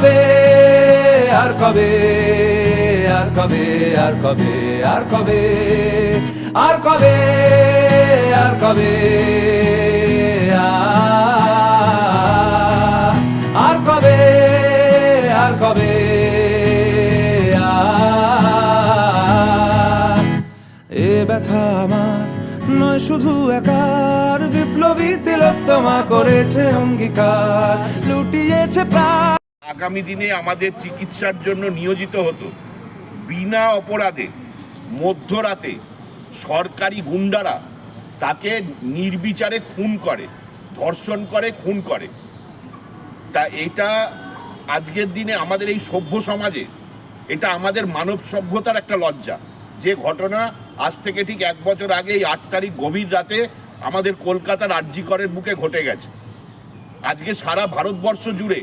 কবে, আর কবে আর কবে আর কবে আর কবে আর কবে আর কবে আর কবে আর কবে, এ ব্যথা আমার নয় শুধু একার। বিপ্লবী তিলোত্তমা করেছে অঙ্গীকার, লুটিয়েছে প্রাণ। আগামী দিনে আমাদের চিকিৎসার জন্য নিয়োজিত হতো। বিনা অপরাধে মধ্যরাতে সরকারি গুন্ডারা তাকে নির্বিচারে খুন করে, ধর্ষণ করে, খুন করে। তা এটা আজকের দিনে আমাদের এই সভ্য সমাজে, এটা আমাদের মানব সভ্যতার একটা লজ্জা। যে ঘটনা আজ থেকে ঠিক এক বছর আগে এই আট তারিখ গভীর রাতে আমাদের কলকাতার আর্যিকরের বুকে ঘটে গেছে। আজকে সারা ভারতবর্ষ জুড়ে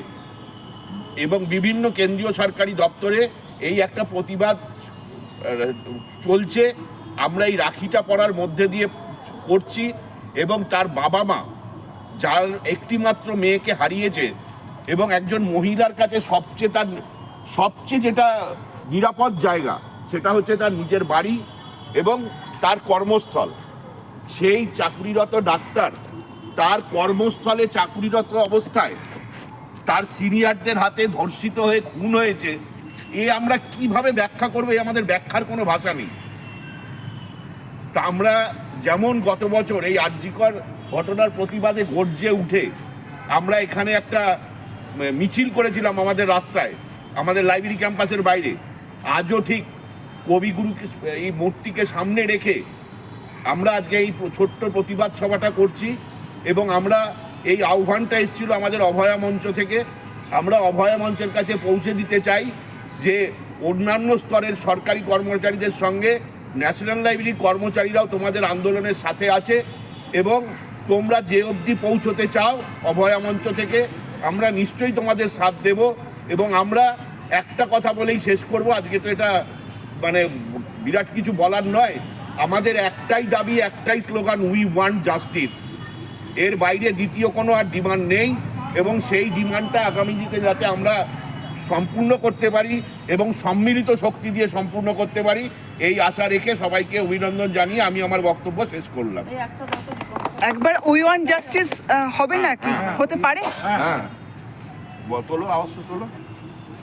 এবং বিভিন্ন কেন্দ্রীয় সরকারি দপ্তরে এই একটা প্রতিবাদ চলছে। আমরা এই রাখিটা পড়ার মধ্যে দিয়ে করছি এবং তার বাবা মা, যার একটিমাত্র মেয়েকে হারিয়েছে এবং একজন মহিলার কাছে সবচেয়ে তার, সবচেয়ে যেটা নিরাপদ জায়গা, সেটা হচ্ছে তার নিজের বাড়ি এবং তার কর্মস্থল। সেই চাকরিরত ডাক্তার তার কর্মস্থলে চাকরিরত অবস্থায় তার সিনিয়রদের হাতে ধর্ষিত হয়ে খুন হয়েছে, এ আমরা কীভাবে ব্যাখ্যা করব? এ আমাদের ব্যাখ্যার কোনো ভাষা নেই। তা আমরা যেমন গত বছর এই আর্যিকর ঘটনার প্রতিবাদে গর্জে উঠে আমরা এখানে একটা মিছিল করেছিলাম আমাদের রাস্তায়, আমাদের লাইব্রেরি ক্যাম্পাসের বাইরে। আজও ঠিক কবিগুরুকে এই মূর্তিকে সামনে রেখে আমরা আজকে এই ছোট্ট প্রতিবাদ সভাটা করছি এবং আমরা এই আহ্বানটা এসেছিল আমাদের অভয়া মঞ্চ থেকে। আমরা অভয়া মঞ্চের কাছে পৌঁছে দিতে চাই যে অন্যান্য স্তরের সরকারি কর্মচারীদের সঙ্গে ন্যাশনাল লাইব্রেরির কর্মচারীরাও তোমাদের আন্দোলনের সাথে আছে এবং তোমরা যে অবধি পৌঁছতে চাও অভয়া মঞ্চ থেকে, আমরা নিশ্চয়ই তোমাদের সাথ দেব এবং আমরা একটা কথা বলেই শেষ করব। আজকে তো এটা মানে বিরাট কিছু বলার নয়। আমাদের একটাই দাবি, একটাই স্লোগান উই ওয়ান্ট জাস্টিস এর বাইরে দ্বিতীয় কোনো আর ডিমান্ড নেই এবং সেই ডিমান্ডটা আগামী দিনে যাতে আমরা সম্পূর্ণ করতে পারি এবং সম্মিলিত শক্তি দিয়ে সম্পূর্ণ করতে পারি এই আশা রেখে সবাইকে অভিনন্দন জানিয়ে আমি আমার বক্তব্য শেষ করলাম। একবার উই ওয়ান জাস্টিস হবে নাকি? হতে পারে? হ্যাঁ। বতলো আওয়াজ তোলো।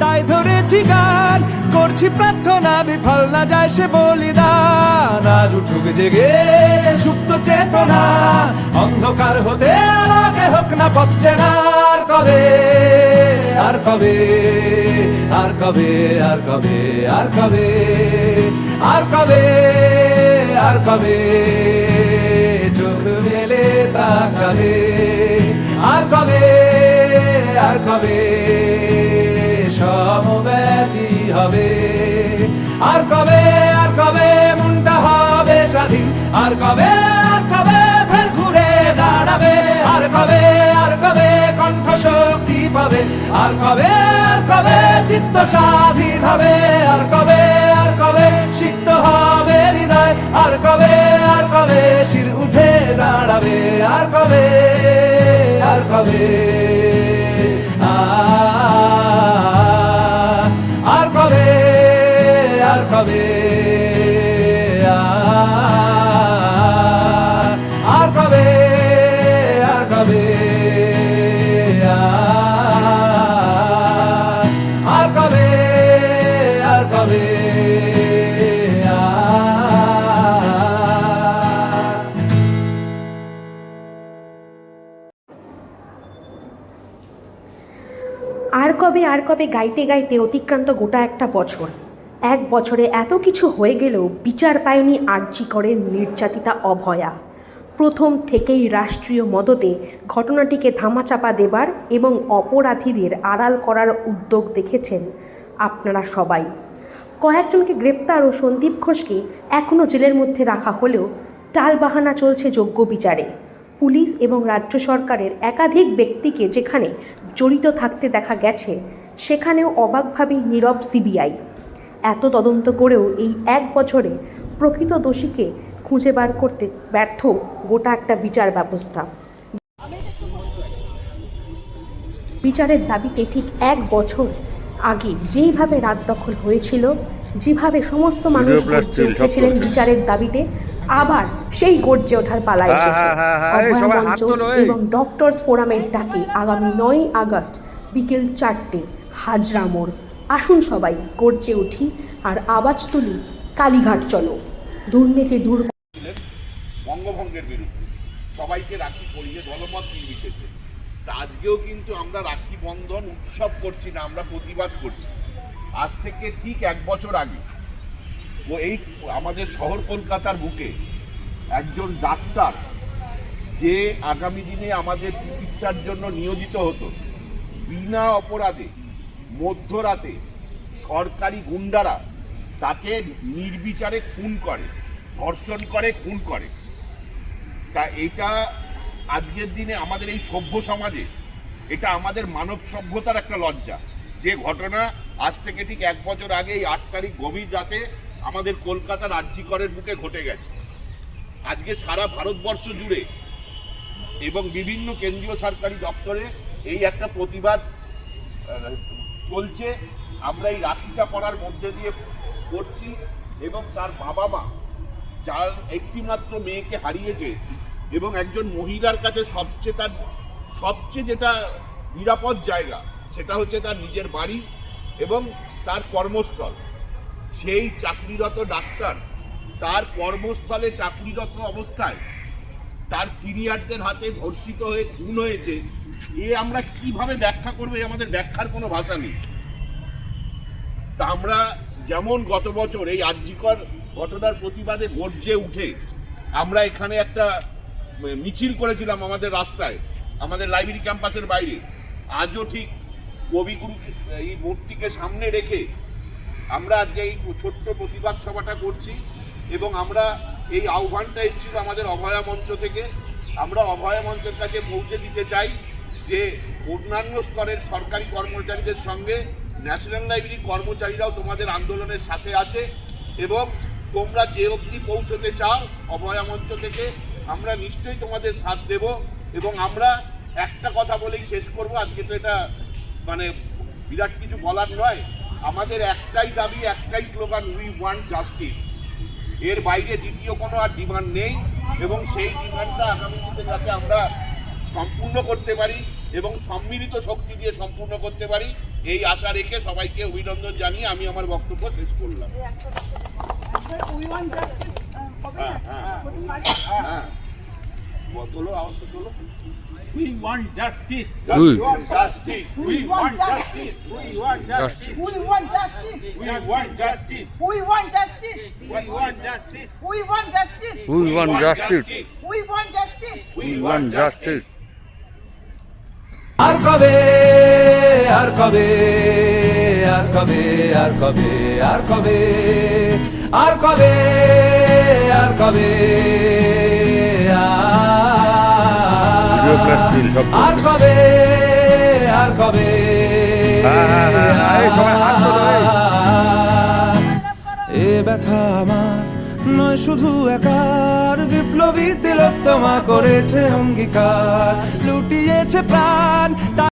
তাই ধরেছি গান। করছি প্রার্থনা, বিফল না যায় সে বলিদান। আজ উঠুক জেগে সুপ্ত চেতনা, অন্ধকার হতে আলোকে হোক না পথ আর কবে? আর কবে? আর কবে? আর কবে? আর কবে? আর কবে? আর কবে? চোখ মেলে তাকাবে। আর কবে? আর কবে? সমব্যথী হবে। আর কবে আর কবে মনটা হবে স্বাধীন? আর কবে আর কবে ফের ঘুরে দাঁড়াবে? আর কবে আর কবে কণ্ঠ শক্তি পাবে? আর কবে আর কবে চিত্ত স্বাধীন হবে? আর কবে আর কবে সিক্ত হবে হৃদয়? আর কবে আর কবে শির উঠে দাঁড়াবে? আর কবে আর কবে আর কবে আর কবে গাইতে গাইতে অতিক্রান্ত গোটা একটা বছর। এক বছরে এত কিছু হয়ে গেলেও বিচার পায়নি আর্জি করে নির্যাতিতা অভয়া। প্রথম থেকেই রাষ্ট্রীয় মদতে ঘটনাটিকে ধামাচাপা দেবার এবং অপরাধীদের আড়াল করার উদ্যোগ দেখেছেন আপনারা সবাই। কয়েকজনকে গ্রেপ্তার ও সন্দীপ ঘোষকে এখনও জেলের মধ্যে রাখা হলেও টালবাহানা চলছে যোগ্য বিচারে। পুলিশ এবং রাজ্য সরকারের একাধিক ব্যক্তিকে যেখানে জড়িত থাকতে দেখা গেছে, সেখানেও অবাকভাবেই নীরব সিবিআই। এত তদন্ত করেও এই এক বছরে প্রকৃত দোষীকে খুঁজে বার করতে ব্যর্থ গোটা একটা বিচার ব্যবস্থা। বিচারের দাবিতে ঠিক এক বছর আগে যেইভাবে রাত দখল হয়েছিল যেভাবে সমস্ত মানুষ গর্জে উঠেছিলেন বিচারের দাবিতে আবার সেই গর্জে ওঠার পালা এসেছে। হ্যাঁ, হ্যাঁ, এই অভয় সবাই হাত মঞ্চ তোলো, এই। এবং ডক্টরস ফোরামের ডাকে আগামী নয় আগস্ট বিকেল চারটে হাজরা মোড়। আসুন সবাই গর্জে উঠি আর আওয়াজ তুলি কালীঘাট চলো। দুর্নীতি দূর বঙ্গভঙ্গের বিরুদ্ধে। সবাইকে রাখি পরিয়ে দলমত নির্বিশেষে। আজকেও কিন্তু আমরা রাখি বন্ধন উৎসব করছি না আমরা প্রতিবাদ করছি। আজ থেকে ঠিক এক বছর আগে ও এই আমাদের শহর কলকাতার বুকে একজন ডাক্তার যে আগামী দিনে আমাদের চিকিৎসার জন্য নিয়োজিত হতো, বিনা অপরাধে মধ্যরাতে সরকারি গুন্ডারা তাকে নির্বিচারে খুন করে, ধর্ষণ করে, খুন করে। তা এটা আজকের দিনে আমাদের এই সভ্য সমাজে, এটা আমাদের মানব সভ্যতার একটা লজ্জা। যে ঘটনা আজ থেকে ঠিক এক বছর আগে এই আট তারিখ গভীর রাতে আমাদের কলকাতা রাজ্যিকরের বুকে ঘটে গেছে। আজকে সারা ভারতবর্ষ জুড়ে এবং বিভিন্ন কেন্দ্রীয় সরকারি দপ্তরে এই একটা প্রতিবাদ চলছে। আমরা এই রাখিটা পড়ার মধ্যে দিয়ে করছি এবং তার বাবা মা যার একটিমাত্র মেয়েকে হারিয়েছে এবং একজন মহিলার কাছে সবচেয়ে তার সবচেয়ে যেটা নিরাপদ জায়গা সেটা হচ্ছে তার নিজের বাড়ি এবং তার কর্মস্থল। সেই চাকরিরত ডাক্তার তার কর্মস্থলে চাকরিরত অবস্থায় তার সিনিয়রদের হাতে ধর্ষিত হয়ে, খুন হয়েছে, এ আমরা কীভাবে ব্যাখ্যা করব? আমাদের ব্যাখ্যার কোনো ভাষা নেই। তা আমরা যেমন গত বছর এই আর্যিকর ঘটনার প্রতিবাদে গর্জে উঠে আমরা এখানে একটা মিছিল করেছিলাম আমাদের রাস্তায়, আমাদের লাইব্রেরি ক্যাম্পাসের বাইরে। আজও ঠিক কবিগুরু এই মূর্তিকে সামনে রেখে আমরা আজকে এই ছোট্ট প্রতিবাদ সভাটা করছি এবং আমরা এই আহ্বানটা এসেছিল আমাদের অভয়া মঞ্চ থেকে। আমরা অভয়া মঞ্চের কাছে পৌঁছে দিতে চাই যে অন্যান্য স্তরের সরকারি কর্মচারীদের সঙ্গে ন্যাশনাল লাইব্রেরির কর্মচারীরাও তোমাদের আন্দোলনের সাথে আছে এবং তোমরা যে অবধি পৌঁছতে চাও অভয়া মঞ্চ থেকে, আমরা নিশ্চয়ই তোমাদের সাথ দেব এবং আমরা একটা কথা বলেই শেষ করব। আজকে তো এটা মানে বিরাট কিছু বলার নয়। আমাদের একটাই দাবি একটাই স্লোগান উই ওয়ান্ট জাস্টিস এর বাইরে দ্বিতীয় কোনো আর ডিমান্ড নেই এবং সেই ডিমান্ডটা আগামী দিনে যাতে আমরা সম্পূর্ণ করতে পারি এবং সম্মিলিত শক্তি দিয়ে সম্পূর্ণ করতে পারি এই আশা রেখে সবাইকে অভিনন্দন জানিয়ে আমি আমার বক্তব্য শেষ করলাম। হ্যাঁ হ্যাঁ হ্যাঁ। তোলো আওয়াজটা তোলো We want justice. We want justice. We want justice. We want justice. We want justice. We want justice. We want justice. We want justice. We want justice. We want justice. We want justice. আর কবে আর কবে আর কবে আর কবে আর কবে আর কবে আর কবে আর কবে? আর কবে? এ ব্যথা আমার নয় শুধু একার। বিপ্লবী তিলক তোমা করেছে অঙ্গীকার লুটিয়েছে প্রাণ